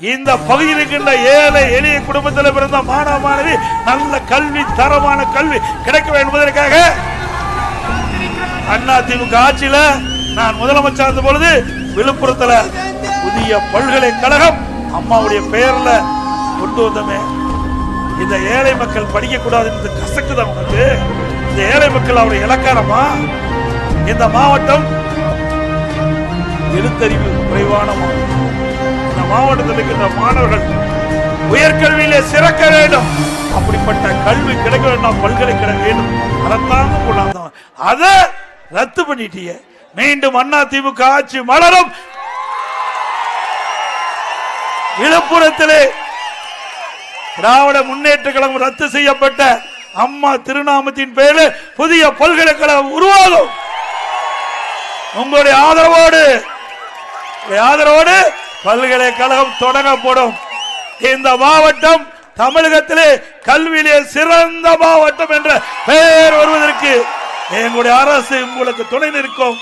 இந்த பகுதியில் இருக்கின்ற ஏழை எளிய குடும்பத்தில் பிறந்த மாணவ மாணவி நல்ல கல்வி தரமான கல்வி கிடைக்க வேண்டும் என்பதற்காக அண்ணா திமுக ஆட்சியில நான் முதலமைச்சர் இருந்த பொழுது விழுப்புரத்துல புதிய பல்கலைக்கழகம் அம்மாவுடைய பெயர்ல கொண்டு வந்தோமே. இந்த ஏழை மக்கள் படிக்க கூடாது இந்த கசக்குதான் உனக்கு இந்த ஏழை மக்கள் அவருடைய இலக்காரமா? இந்த மாவட்டம் எழுத்தறிவு குறைவான மாவட்டம் மாவட்டத்தில் இருக்கின்ற மாணவர்கள் உயர்கல்வியிலே சிறக்க வேண்டும். அப்படிப்பட்ட கல்வி கிடைக்க வேண்டும் பல்கலைக்கழகம் வேண்டும். அதைத்தான் கொண்டாந்தோம் அதை ரத்து பண்ணிட்டீங்க மீண்டும் அண்ணா திமுக ஆட்சி மலரும். விழுப்புரத்திலே திராவிட முன்னேற்ற கழகம் ரத்து செய்யப்பட்ட அம்மா திருநாமத்தின் பெயரில் புதிய பல்கலைக்கழகம் உருவாகும். உங்களுடைய ஆதரவோடு ஆதரவோடு பல்கலைக்கழகம் தொடங்கப்படும். இந்த மாவட்டம் தமிழகத்திலே கல்வியிலே சிறந்த மாவட்டம் என்ற பெயர் வருவதற்கு எங்களுடைய அரசு உங்களுக்கு துணை நிற்கும்.